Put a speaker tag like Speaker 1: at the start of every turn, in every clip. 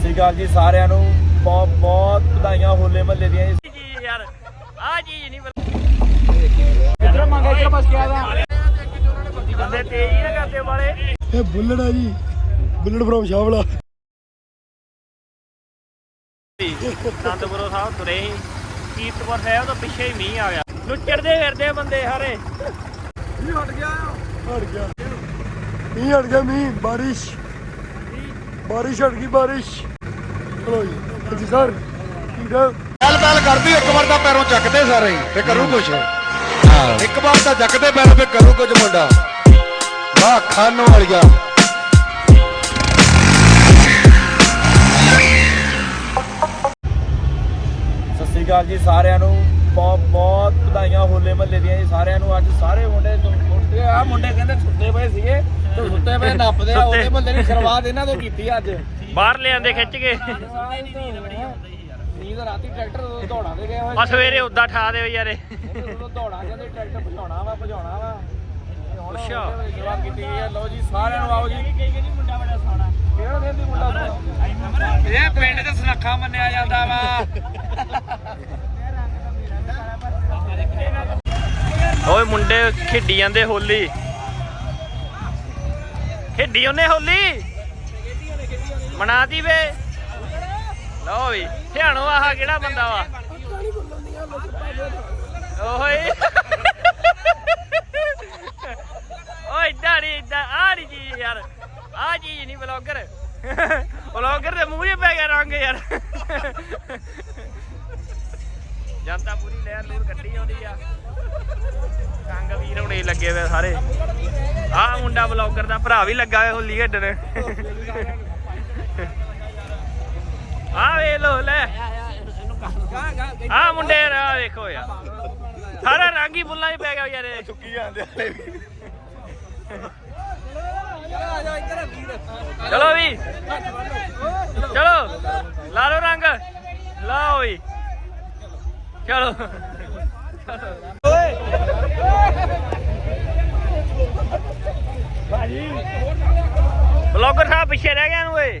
Speaker 1: ਸ਼੍ਰੀ ਅਕਾਲ ਜੀ ਸਾਰਿਆਂ ਨੂੰ। ਬਹੁਤ ਬਹੁਤ ਵਧਾਈਆਂ ਹੋਲੇ ਮਹੱਲੇ ਦੀਆਂ ਜੀ
Speaker 2: ਯਾਰ ਆ ਚੀਜ਼ ਨਹੀਂ
Speaker 1: ਇਧਰ ਮੰਗਾ ਇਧਰ ਬਸ ਕਿਆ ਦਾ
Speaker 2: ਬੰਦੇ ਤੇਜ਼ ਹੀ ਨਾ ਕਰਦੇ ਵਾਲੇ।
Speaker 3: ਇਹ ਬੁੱਲਟ ਆ ਜੀ। Bullet from ਸ਼ਾਵਲਾ।
Speaker 2: ਅਨੰਦਪੁਰੋਂ ਸਾਹਿਬ ਤੁਰੇ ਸੀ। ਕੀਰਤਪੁਰ ਸਾਹਿਬ ਤੋਂ ਪਿੱਛੇ ਹੀ ਮੀਂਹ ਆ ਗਿਆ। ਲੁੱਚੜਦੇ ਫਿਰਦੇ ਬੰਦੇ ਹਾਰੇ
Speaker 3: ਹਟ ਗਿਆ। ਮੀਂਹ ਹਟ ਗਿਆ ਮੀਂਹ। ਬਾਰਿਸ਼। ਬਾਰਿਸ਼ ਹਟ ਗਈ ਬਾਰਿਸ਼। ਚਲੋ ਜੀ। ਹਾਂਜੀ ਸਰ ਠੀਕ ਹੈ
Speaker 4: ਬੈਲ ਬੈਲ ਕਰਦੀ ਇੱਕ ਵਾਰ ਤਾਂ ਪੈਰੋਂ ਚੱਕਦੇ ਸਾਰੇ ਤੇ ਕਰੂ ਕੁਛ? ਇੱਕ ਵਾਰ ਤਾਂ ਚੱਕਦੇ ਪੈਰ ਫੇ ਕਰੂ ਕੁਝ ਮੁੰਡਾ? ਵਾਹ ਖਾਨ ਵਾਲੀਆ।
Speaker 1: ਸਤਿ ਸ਼੍ਰੀ ਅਕਾਲ ਜੀ ਸਾਰਿਆਂ ਨੂੰ। ਬਹੁਤ ਬਹੁਤ ਵਧਾਈਆਂ ਹੋਲੇ ਮਹੱਲੇ ਦੀਆਂ ਜੀ ਸਾਰਿਆਂ ਨੂੰ। ਅੱਜ ਸਾਰੇ ਮੁੰਡੇ ਤੋਂ ਉੱਠਦੇ ਆ। ਮੁੰਡੇ ਕਹਿੰਦੇ ਸੁੱਤੇ ਪਏ ਸੀਗੇ ਤੇ ਸੁੱਤੇ ਪਏ ਨੱਪਦੇ ਆ। ਹੋਲੇ ਮਹੱਲੇ ਦੀ ਸ਼ੁਰੂਆਤ ਇਹਨਾਂ ਤੋਂ ਕੀਤੀ ਅੱਜ।
Speaker 2: ਬਾਹਰ ਲਿਆਂਦੇ ਖਿੱਚ ਕੇ।
Speaker 1: ਨੀਂਦ ਰਾਤੀ ਟਰੈਕਟਰ ਦੌੜਾਂ ਦੇ ਗਏ ਹੋਏ
Speaker 2: ਆ ਸਵੇਰੇ ਉਦਾਂ ਠਾ ਦਿਓ ਯਾਰੇ
Speaker 1: ਉਦੋਂ ਦੌੜਾਂ ਕਹਿੰਦੇ ਟਰੈਕਟਰ ਭਜਾਉਣਾ ਵਾ ਭਜਾਉਣਾ ਵਾ ਤੇ ਹੁਣ
Speaker 2: ਅੱਛਾ।
Speaker 1: ਹੋਲੇ ਦੀ ਸ਼ੁਰੂਆਤ ਕੀਤੀ ਗਈ ਹੈ ਲਓ ਜੀ ਸਾਰਿਆਂ ਨੂੰ ਆਓ ਜੀ
Speaker 2: ਮੁੰਡਾ ਬੜਾ ਸੋਹਣਾ
Speaker 1: ਕਿਹੜਾ ਕਹਿੰਦੀ ਮੁੰਡਾ ਇਹ ਪਿੰਡ ਸੁਨੱਖਾ ਮੰਨਿਆ ਜਾਂਦਾ ਵਾ।
Speaker 2: ਓਏ ਮੁੰਡੇ ਖੇਡੀ ਜਾਂਦੇ ਹੋਲੀ। ਖੇਡੀ ਉਹਨੇ ਹੋਲੀ? ਮਨਾਤੀ ਵੇ। ਲਓ ਵੀ ਧਿਆਨੋ ਆਹ ਕਿਹੜਾ ਬੰਦਾ ਵਾ। ਓਏ। ਓਏ, ਇਦਾਂ ਨਹੀਂ ਇਦਾਂ ਆ ਨਹੀਂ ਚੀਜ਼ ਯਾਰ ਆ ਚੀਜ਼ ਨਹੀਂ ਬਲੌਗਰ ਬਲੌਗਰ ਦੇ ਮੂੰਹ 'ਚ ਪੈ ਗਿਆ ਰੰਗ ਯਾਰ। ਜਨਤਾ ਪੂਰੀ ਲਹਿਰ ਲੂਰ ਕੱਢੀ ਆਉਂਦੀ ਆ। ਕੰਗ ਵੀਰ ਹੁਣੇ ਲੱਗੇ ਹੋਏ ਸਾਰੇ। ਆਹ ਮੁੰਡਾ ਬਲੌਗਰ ਦਾ ਭਰਾ ਵੀ ਲੱਗਾ ਹੋਇਆ ਹੋਲੀ ਖੇਡਣ ਆ ਵੇ ਲੋ ਲੈ ਆ ਮੁੰਡੇ ਆ ਵੇਖੋ ਯਾਰ। ਸਾਰਾ ਰੰਗ ਹੀ ਬੁੱਲਾਂ 'ਚ ਪੈ ਗਿਆ ਯਾਰ ਇਹ।
Speaker 1: ਚੁੱਕੀ ਜਾਂਦੇ ਹਲੇ ਵੀ।
Speaker 2: ਚਲੋ ਵੀ। ਚਲੋ ਲਾ ਲਓ ਰੰਗ। ਲਾਓ ਵੀ। ਚਲੋ। ਬਲੌਗਰ ਸਾਹਿਬ ਪਿੱਛੇ ਰਹਿ ਗਿਆ ਨੂੰ ਓਏ।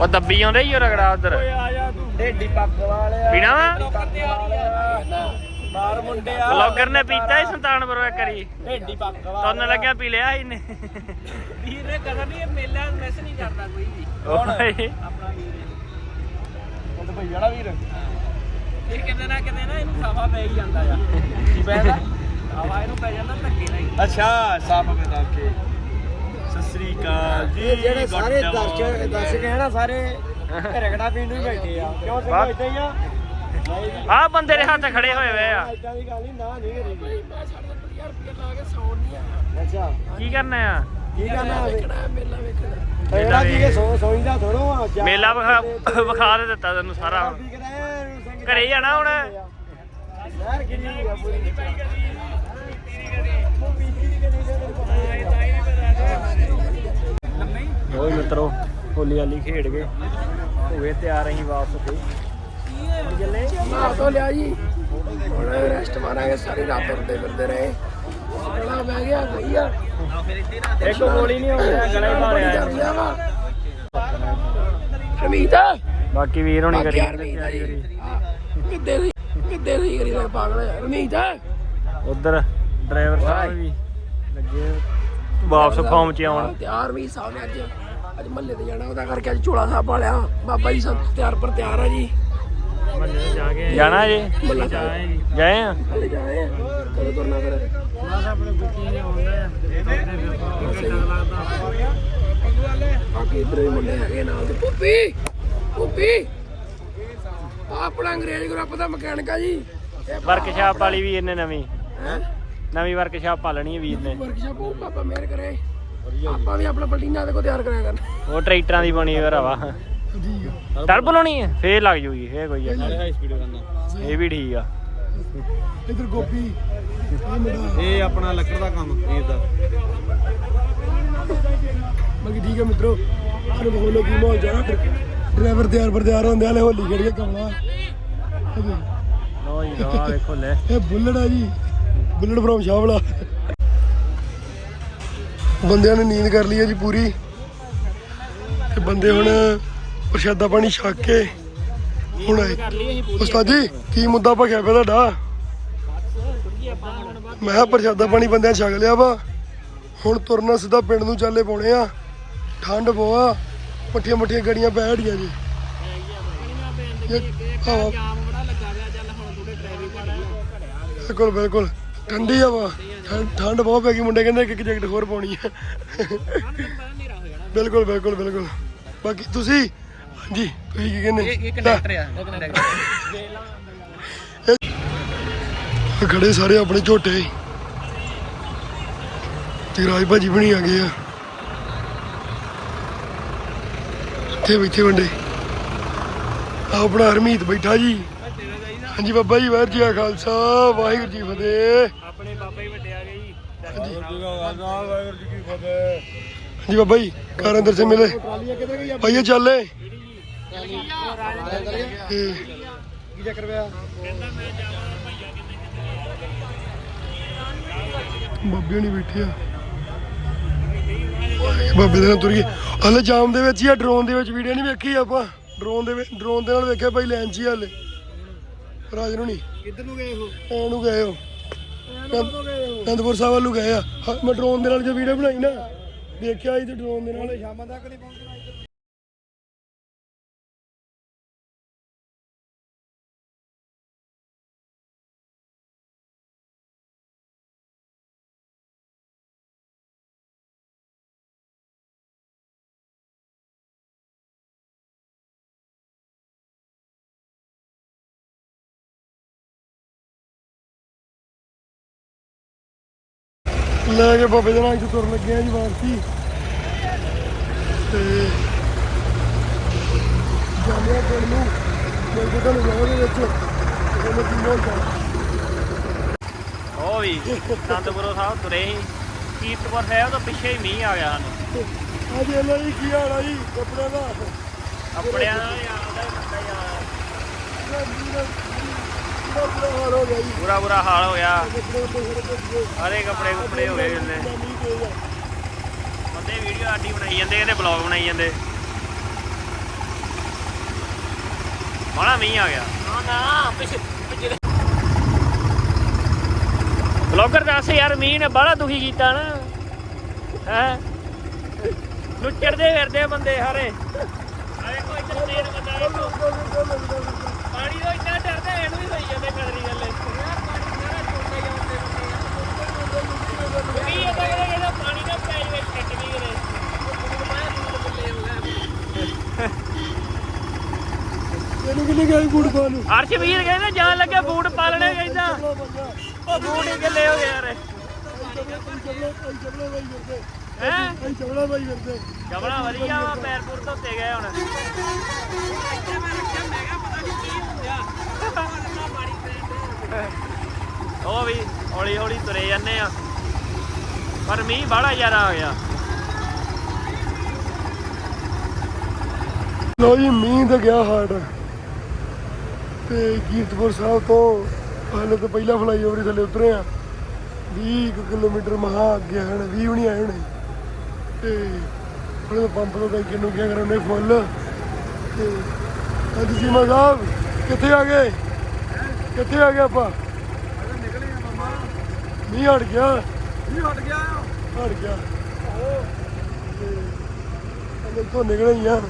Speaker 2: ਉਹ ਦੱਬੀ ਆਉਂਦੇ ਹੀ ਉਹ ਰਗੜਾ ਉਧਰ।
Speaker 1: ਢੇਡੀ ਪੱਗ ਵਾਲਿਆ।
Speaker 2: ਪੀਣਾ ਵਾ?
Speaker 1: ਬਾਹਰ ਮੁੰਡੇ ਆ।
Speaker 2: ਬਲੌਗਰ ਨੇ ਪੀਤਾ ਹੀ ਸੰਤਾਨਪੁਰ ਵੇ ਕਰੀ।
Speaker 1: ਢੇਡੀ ਪੱਗ ਵਾਲਾ
Speaker 2: ਤੁਰਨ ਲੱਗਿਆ ਪੀ ਲਿਆ ਇਹਨੇ
Speaker 1: ਵੀਰ ਨੇ ਕਦਰ ਨਹੀਂ ਮੇਲਾ ਮਿਸ ਨਹੀਂ ਕਰਦਾ ਕੋਈ ਵੀ।
Speaker 2: ਓਏ
Speaker 1: ਆਪਣਾ ਵੀਰ। ਉਹ ਤਾਂ ਭਈ ਵਾਲਾ ਵੀਰ। ਇਹ ਕਿਤੇ ਨਾ ਕਿਤੇ ਨਾ ਇਹਨੂੰ ਸਾਫਾ ਪੈ ਹੀ ਜਾਂਦਾ ਆ। ਕੀ ਪੈਦਾ? ਸਾਫਾ ਇਹਨੂੰ ਪੈ ਜਾਂਦਾ ਧੱਕੇ ਨਾਲ ਅੱਛਾ ਸਾਫਾ ਪੈਦਾ ਓਕੇ। ਸਤਿ ਸ੍ਰੀ ਅਕਾਲ ਜੀ
Speaker 3: ਜਿਹੜੇ ਸਾਰੇ ਦਰਸ਼ਕ ਦਰਸ਼ਕ ਹੈ ਨਾ ਸਾਰੇ ਰਗੜਾ ਪੀਣ ਨੂੰ ਹੀ ਬੈਠੇ ਆ। ਕਿਉਂ। ਸਿੰਘ ਇਦਾਂ ਹੀ ਆ? ਨਹੀਂ ਜੀ
Speaker 2: ਬੰਦੇ ਦੇ ਹੱਥ ਖੜੇ ਹੋਏ ਵੇ ਆ।
Speaker 3: ਇਦਾਂ ਦੀ ਗੱਲ ਨਹੀਂ ਨਾ ਨਹੀਂ ਕਰੀ ਬਈ ਮੈਂ 70000 ਰੁਪਏ ਲਾ ਕੇ ਸੌਣ ਨਹੀਂ ਆ। ਅੱਛਾ।
Speaker 2: ਕੀ ਕਰਨਾ ਆ?
Speaker 3: ਕੀ ਕਰਨਾ ਵੇਖਣਾ ਮੇਲਾ ਵੇਖਣਾ। ਕੀ ਸੌ ਸੌਂਦਾ ਥੋੜੋ ਆ ਜਾ-
Speaker 2: ਮੇਲਾ ਵਿਖਾ ਵਿਖਾ ਦੇ ਦਿੱਤਾ ਤੈਨੂੰ ਸਾਰਾ। ਹੁਣ।
Speaker 3: ਕੀ ਕਰਾਂ ਸਿੰਘ
Speaker 2: ਘਰੇ ਜਾਣਾ ਹੁਣ?
Speaker 3: ਯਾਰ ਕਿੰਨੀ ਆ ਪੂਰੀ।
Speaker 2: ਮਿੱਤਰੋ ਹੋਲੀ ਵਾਲੀ ਖੇਡ ਕੇ ਹੋਏ ਤਿਆਰ ਅਸੀਂ ਵਾਪਸ ਤੇ।
Speaker 3: ਮਾਰ ਤੋਂ ਲਿਆ ਜੀ। ਹੁਣ ਰੈਸਟ ਮਾਰਾਂਗੇ ਸਾਰੀ ਰਾਤ ਉੱਤੇ ਫਿਰਦੇ ਰਹੇ। ਗਲਾ ਬਹਿ ਗਿਆ ਗਈ ਆ।
Speaker 2: ਇੱਕ ਗੋਲੀ ਨਹੀਂ ਹੋਇਆ ਗਲੇ ਭਾਲਿਆ
Speaker 3: ਰਮੀਤ
Speaker 2: ਬਾਕੀ ਵੀਰ ਹੋਣੀ ਕਰੀ।
Speaker 3: ਯਾਰ ਕਿੱਦੇ ਦੀ ਕਿੱਦੇ ਦੀ ਕਰੀ ਦਾ ਪਾਗਲ ਆ ਰਮੀਤ
Speaker 2: ਉਧਰ ਡਰਾਈਵਰ ਸਾਹਿਬ ਵੀ ਲੱਗੇ। ਵਾਪਸ ਫਾਰਮ ਚ ਆਉਣ।
Speaker 3: ਤਿਆਰ ਵੀ ਸਾਹਿਬ ਨੇ ਅੱਜ। ਅੱਜ ਮੱਲੇ ਤੇ ਜਾਣਾ ਉਹਦਾ ਕਰਕੇ ਅੱਜ ਝੋਲਾ ਸਾਹਿਬ ਵਾਲਿਆ। ਬਾਬਾ ਜੀ ਸਭ ਤਿਆਰ ਪਰ ਤਿਆਰ ਆ ਜੀ।
Speaker 2: ਜਾਣਾ ਜੀ? ਗਏ ਆ?
Speaker 3: ਹਲੇ ਜਾਏ ਆ। ਕਦੋਂ ਤੁਰਨਾ ਫਿਰ? ਬਾਕੀ ਇਧਰ ਵੀ ਮੁੰਡੇ ਹੈਗੇ ਨਾਲ ਤੇ ਪੁੱਪੀ ਪੁੱਪੀ ਆਹ ਆਪਣਾ ਅੰਗਰੇਜ਼ ਗਰੁੱਪ ਦਾ ਮਕੈਨਿਕ ਆ ਜੀ।
Speaker 2: ਵਰਕਸ਼ਾਪ ਵਾਲੀ ਵੀ ਇਹਨੇ ਨਵੀਂ।
Speaker 3: ਹੈ?
Speaker 2: ਨਵੀਂ ਵਰਕਸ਼ਾਪ ਪਾਲਣੀ ਹੈ ਵੀਰ ਨੇ।
Speaker 3: ਵਰਕਸ਼ਾਪ ਉਹ ਪਾਪਾ ਮਿਹਰ ਕਰੇ। ਆਪਾਂ ਵੀ ਆਪਣਾ ਪਲਟੀਨਾ ਦੇ ਕੋ ਤਿਆਰ ਕਰਿਆ ਕਰਨਾ।
Speaker 2: ਉਹ ਟਰੈਕਟਰਾਂ ਦੀ ਬਣੀ ਹਵਾ
Speaker 3: ਠੀਕ ਆ।
Speaker 2: ਟਰਬ ਲਾਉਣੀ ਹੈ ਫੇਰ ਲੱਗ ਜੂਗੀ ਇਹ ਕੋਈ ਨੀ।
Speaker 1: ਹਾਈ ਸਪੀਡ ਕਰਨਾ।
Speaker 2: ਇਹ ਵੀ ਠੀਕ ਆ।
Speaker 3: ਇਧਰ ਗੋਪੀ ਇਹ ਮੁੰਡਾ।
Speaker 1: ਇਹ ਆਪਣਾ ਲੱਕੜ ਦਾ ਕੰਮ ਵੀਰ ਦਾ।
Speaker 3: ਬਾਕੀ ਠੀਕ ਹੈ ਮਿੱਤਰੋ ਸਾਨੂੰ ਬੋਲੋ ਕੀ ਮਾਹੌਲ ਜਾਣਾ ਡਰਾਈਵਰ ਤਿਆਰ ਪਰ ਤਿਆਰ ਹੁੰਦੇ ਹਲੇ ਹੋਲੀ ਖੇਡ ਕੇ ਕਮਲਾ
Speaker 2: ਲੋ ਜੀ ਲੋ ਵੇਖੋ ਲੈ।
Speaker 3: ਇਹ ਬੁੱਲੜ ਆ ਜੀ। ਬੁੱਲੜ ਫਰੋਮ ਸ਼ਾਹਵਲਾ ਬੰਦਿਆਂ ਨੇ ਨੀਂਦ ਕਰ ਲਈ ਹੈ ਜੀ ਪੂਰੀ। ਤੇ ਬੰਦੇ ਹੁਣ ਪ੍ਰਸ਼ਾਦਾ ਪਾਣੀ ਛਕ ਕੇ ਹੁਣ ਆਏ। ਉਸਤਾਦ ਜੀ, ਕੀ ਮੁੱਦਾ ਭਖਿਆ ਪਿਆ ਤੁਹਾਡਾ? ਮੈਂ ਕਿਹਾ ਪ੍ਰਸ਼ਾਦਾ ਪਾਣੀ ਬੰਦਿਆਂ ਛਕ ਲਿਆ ਵਾ। ਹੁਣ ਤੁਰਨਾ ਸਿੱਧਾ ਪਿੰਡ ਨੂੰ ਚਾਲੇ ਪਾਉਣੇ ਆ। ਠੰਡ ਪਵਾ ਮੱਠੀਆਂ ਮੱਠੀਆਂ ਗੜੀਆਂ ਪੈ ਹੜੀਆਂ ਜੀ। ਬਿਲਕੁਲ ਬਿਲਕੁਲ। ਠੰਡੀ ਹਵਾ। ਠੰਡ- ਠੰਡ ਬਹੁਤ ਪੈ ਗਈ ਮੁੰਡੇ ਕਹਿੰਦੇ ਇੱਕ ਇੱਕ ਜੈਕਟ ਹੋਰ ਪਾਉਣੀ ਹੈ ਬਿਲਕੁਲ ਬਿਲਕੁਲ ਬਿਲਕੁਲ। ਬਾਕੀ ਤੁਸੀਂ? ਹਾਂਜੀ ਤੁਸੀਂ ਕੀ ਕਹਿੰਦੇ?
Speaker 1: ਇਹ ਕੰਡਕਟਰ ਆ
Speaker 3: ਆਹ ਖੜੇ ਸਾਰੇ ਆਪਣੇ ਝੋਟੇ। ਤੇ ਰਾਜ ਭਾਜੀ ਬਣੀ ਆ ਗਏ ਆ। ਇੱਥੇ ਬੈਠੇ ਵੰਡੇ ਆ ਆਪਣਾ ਹਰਮੀਤ ਬੈਠਾ ਜੀ। ਹਾਂਜੀ ਬਾਬਾ ਜੀ ਵਾਹਿਗੁਰੂ ਜੀ ਕਾ ਖਾਲਸਾ ਵਾਹਿਗੁਰੂ ਜੀ ਫਤਿਹ।
Speaker 2: ਆਪਣੇ ਬਾਬਾ ਹੀ ਵੱਡੇ ਆ ਗਏ ਜੀ।
Speaker 1: ਵਾਹਿਗੁਰੂ ਜੀ ਕੀ ਫਤਿਹ।
Speaker 3: ਹਾਂਜੀ ਬਾਬਾ ਜੀ ਘਰ ਅੰਦਰ ਸੇ ਮਿਲੇ। ਭਾਈਏ ਚੱਲੇ
Speaker 1: ਕੀ ਚੱਕਰ ਪਿਆ
Speaker 3: ਬਾਬੇ ਨਹੀਂ ਬੈਠੇ ਆ। ਬਾਬੇ ਦੇ ਨਾਲ ਤੁਰ ਗਏ। ਹਲੇ ਜਾਮ ਦੇ ਵਿੱਚ ਹੀ ਆ ਡਰੋਨ ਦੇ ਵਿੱਚ ਵੀਡੀਓ ਨਹੀਂ ਵੇਖੀ ਆਪਾਂ। ਡਰੋਨ ਦੇ ਵਿੱਚ ਡਰੋਨ ਦੇ ਨਾਲ ਵੇਖਿਆ ਭਾਈ ਲੈਣ 'ਚ ਹੀ ਆ ਹਲੇ। ਰਾਜ ਨੂੰ ਨਹੀਂ
Speaker 1: ਕਿੱਧਰ ਨੂੰ ਗਏ ਉਹ।
Speaker 3: ਐਨੂੰ ਗਏ ਹੋ ਅਨੰਦਪੁਰ ਸਾਹਿਬ ਵੱਲੋਂ ਗਏ ਆ। ਹਾਂ, ਮੈਂ ਡਰੋਨ ਦੇ ਨਾਲ ਜੋ ਵੀਡੀਓ ਬਣਾਈ ਨਾ ਦੇਖਿਆ ਸੀ ਤੇ ਡਰੋਨ ਦੇ ਨਾਲ।
Speaker 1: ਸ਼ਾਮਾਂ ਤੱਕ ਨਹੀਂ ਪਹੁੰਚਣਾ।
Speaker 3: ਲੈ ਕੇ ਬਾਬੇ ਦੇ ਨਾਲ ਇੱਥੇ ਤੁਰਨ ਲੱਗੇ ਆ ਜੀ ਵਾਪਸੀ। ਤੇ ਜਾਂਦੇ ਆ ਪਿੰਡ ਨੂੰ। ਮਿਲ ਕੇ ਤੁਹਾਨੂੰ ਵਲੋਗ ਦੇ ਵਿੱਚ। ਉਹਨੇ ਕੀ ਮੋਲ ਕਰ
Speaker 2: ਉਹ ਵੀ ਅਨੰਦਪੁਰੋਂ ਸਾਹਿਬ ਤੁਰੇ ਸੀ। ਕੀਰਤਪੁਰ ਸਾਹਿਬ ਤੋਂ ਪਿੱਛੇ ਹੀ ਮੀਂਹ ਆ ਗਿਆ ਸਾਨੂੰ।
Speaker 3: ਅੱਜ ਇਹਨਾਂ ਜੀ ਕੀ ਹਾਲ ਆ ਜੀ? ਕੱਪੜੇ ਦਾ।
Speaker 2: ਕੱਪੜਿਆਂ ਦਾ ਯਾਦ ਹੈ ਬੰਦਾ ਯਾਰ
Speaker 3: ਬੁਰਾ ਹੋ
Speaker 2: ਬੁਰਾ ਹਾਲ ਹੋ ਗਿਆ।
Speaker 3: ਸਿਰ
Speaker 2: ਕੱਪੜੇ ਕੁਪੜੇ ਹੋ ਗਏ
Speaker 3: ਪਏਗਾ
Speaker 2: ਬੰਦੇ ਵੀਡੀਓ ਆਡੀ ਬਣਾਈ ਜਾਂਦੇ ਕਹਿੰਦੇ ਬਲੌਗ ਬਣਾਈ ਜਾਂਦੇ। ਬੜਾ ਮੀਂਹ ਆ ਗਿਆ। ਨਾ ਨਾ ਪਿੱਛੇ ਬਲੌਗਰ ਦੱਸ ਯਾਰ ਮੀਂਹ ਨੇ ਬੜਾ ਦੁਖੀ ਕੀਤਾ ਨਾ। ਹੈ? ਲੁੱਟੜਦੇ ਫਿਰਦੇ ਬੰਦੇ ਸਾਰੇ ਆ ਵੇਖੋ ਇੱਧਰ ਤੇਨ ਬੰਦਾ ਵੇਖੋ ਪਾਣੀ ਤੋਂ ਇੰਨਾ ਡਰਦਾ ਇਹਨੂੰ ਵੀ ਸਹੀ ਜਾਂਦੇ ਕਦਰੀ ਗੱਲੇ ਕੀ ਇਹ ਤਾਂ ਇਹਦਾ ਪਾਣੀ ਦਾ ਪੈਜ ਵਿੱਚ ਛੱਡ ਗਈ ਇਹਨੇ
Speaker 3: ਇਹਨੂੰ ਕਿੰਨੇ ਗਏ ਬੂਟ ਪਾ ਨੂੰ।
Speaker 2: ਅਰਸ਼ਵੀਰ ਕਹਿੰਦਾ ਜਾਣ ਲੱਗੇ ਬੂਟ ਪਾਲਣੇ ਕਹਿੰਦਾ। ਉਹ ਬੂਟ ਹੀ ਗੱਲੇ ਹੋ ਗਏ ਯਾਰ।
Speaker 3: ਚਬਲਾ ਬਾਈ ਕਰਦੇ
Speaker 2: ਹੈ
Speaker 3: ਭਾਈ ਚਬਲਾ ਬਾਈ ਕਰਦੇ
Speaker 2: ਜਬੜਾ ਵਧੀਆ ਵਾ ਪੈਰਪੁਰ ਧੋਤੇ ਗਏ ਹੁਣ। ਉਹ ਵੀ ਹੌਲੀ ਹੌਲੀ ਤੁਰੇ ਜਾਂਦੇ ਆ। ਪਰ ਮੀਂਹ ਬੜਾ ਜ਼ਿਆਦਾ ਆ ਗਿਆ।
Speaker 3: ਲੋ ਜੀ ਮੀਂਹ ਤੇ ਗਿਆ ਹਾਰਡ ਤੇ ਕੀਰਤਪੁਰ ਸਾਹਿਬ ਤੋਂ ਹਾਲੇ ਤੋਂ ਪਹਿਲਾਂ ਫਲਾਈਓਵਰ ਹੀ ਥੱਲੇ ਉਤਰੇ ਆ 20 ਕੁ ਕਿਲੋਮੀਟਰ ਮਹਾ ਅੱਗੇ ਹਨ 20 ਵੀ ਨਹੀਂ ਆਏ ਹੋਣੇ। ਤੇ ਉਹਦੇ ਪੰਪ ਤੋਂ ਟੈਂਕੀ ਨੂੰ ਕਿਆ ਕਰਾਉਣੇ ਫੁੱਲ। ਤੇ ਅੱਜ ਸੀਮਾ ਸਾਹਿਬ ਕਿੱਥੇ ਆ ਗਏ? ਕਿੱਥੇ ਆ ਗਏ ਆਪਾਂ? ਮੀਂਹ ਹਟ ਗਿਆ।
Speaker 1: ਕੀ ਹਟ ਗਿਆ।
Speaker 3: ਹਟ ਗਿਆ। ਤੇ ਅੰਦਰ ਤੋਂ ਨਿਕਲੇ ਆ।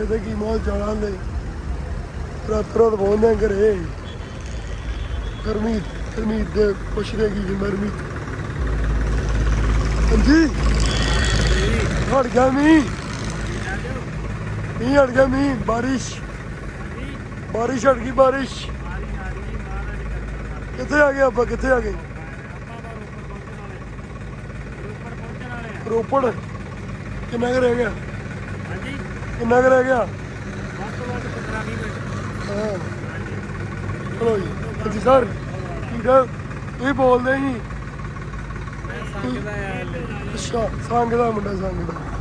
Speaker 3: ਇਹਦੇ ਕੀ ਮੌਲ ਜਾਣਾ ਲੈ ਰਾਤ ਪਹੁੰਚਦੇ ਘਰੇ ਗਰਮੀ ਗਰਮੀ ਦੇ ਪੁੱਛਦੇ ਕੀ ਗਰਮੀ ਹਾਂਜੀ? ਹਟ ਗਿਆ ਮੀਂਹ। ਮੀਂਹ ਹਟ ਗਿਆ ਮੀਂਹ ਬਾਰਿਸ਼। ਬਾਰਿਸ਼ ਹਟ ਗਈ ਬਾਰਿਸ਼। ਕਿੱਥੇ ਆ ਗਏ ਆਪਾਂ ਕਿੱਥੇ ਆ ਗਏ? ਰੋਪੜ। ਕਿੰਨਾ ਕੁ ਰਹਿ ਗਿਆ?
Speaker 2: ਹਾਂਜੀ।
Speaker 3: ਕਿੰਨਾ ਕੁ ਰਹਿ ਗਿਆ?
Speaker 2: ਵੱਧ ਤੋਂ ਵੱਧ 15 20 ਮਿੰਟ।
Speaker 3: ਚਲੋ ਜੀ ਹਾਂਜੀ ਸਰ ਠੀਕ ਹੈ ਤੁਸੀਂ ਬੋਲਦੇ
Speaker 2: ਸੰਗਦਾ
Speaker 3: ਅੱਛਾ ਸੰਗ ਦਾ ਮੁੰਡਾ ਸੰਗ ਦਾ